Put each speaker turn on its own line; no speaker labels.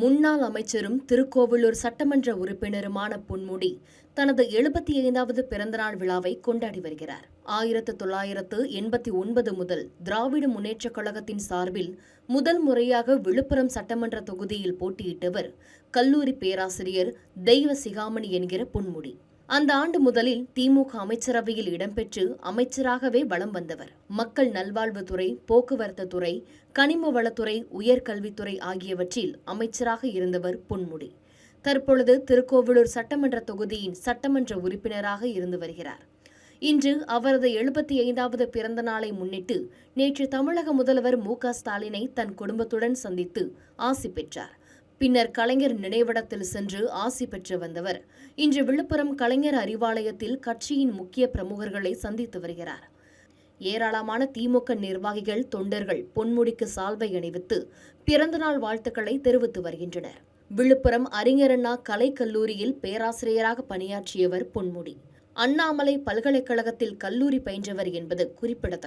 முன்னாள் அமைச்சரும் திருக்கோவிலூர் சட்டமன்ற உறுப்பினருமான பொன்முடி தனது எழுபத்தி ஐந்தாவது பிறந்தநாள் விழாவை கொண்டாடி வருகிறார். ஆயிரத்து தொள்ளாயிரத்து எண்பத்தி ஒன்பது முதல் திராவிட முன்னேற்றக் கழகத்தின் சார்பில் முதல் முறையாக விழுப்புரம் சட்டமன்ற தொகுதியில் போட்டியிட்டவர் கல்லூரி பேராசிரியர் தெய்வ சிகாமணி என்கிற பொன்முடி. அந்த ஆண்டு முதலில் திமுக அமைச்சரவையில் இடம்பெற்று அமைச்சராகவே வலம் வந்தவர். மக்கள் நல்வாழ்வுத்துறை போக்குவரத்து துறை கனிம வளத்துறை உயர்கல்வித்துறை ஆகியவற்றில் அமைச்சராக இருந்தவர் பொன்முடி. தற்பொழுது திருக்கோவிலூர் சட்டமன்ற தொகுதியின் சட்டமன்ற உறுப்பினராக இருந்து வருகிறார். இன்று அவரது எழுபத்தி ஐந்தாவது பிறந்த நாளை முன்னிட்டு நேற்று தமிழக முதல்வர் மு க ஸ்டாலினை தன் குடும்பத்துடன் சந்தித்து ஆசி பெற்றார். பின்னர் கலைஞர் நினைவிடத்தில் சென்று ஆசி பெற்று வந்தவர். இன்று விழுப்புரம் கலைஞர் அறிவாலயத்தில் கட்சியின் முக்கிய பிரமுகர்களை சந்தித்து வருகிறார். ஏராளமான திமுக நிர்வாகிகள் தொண்டர்கள் பொன்முடிக்கு சால்வை அணிவித்து பிறந்தநாள் வாழ்த்துக்களை தெரிவித்து வருகின்றனர். விழுப்புரம் அறிஞரண்ணா கலைக்கல்லூரியில் பேராசிரியராக பணியாற்றியவர் பொன்முடி. அண்ணாமலை பல்கலைக்கழகத்தில் கல்லூரி பயின்றவர் என்பது குறிப்பிடத்தக்கது.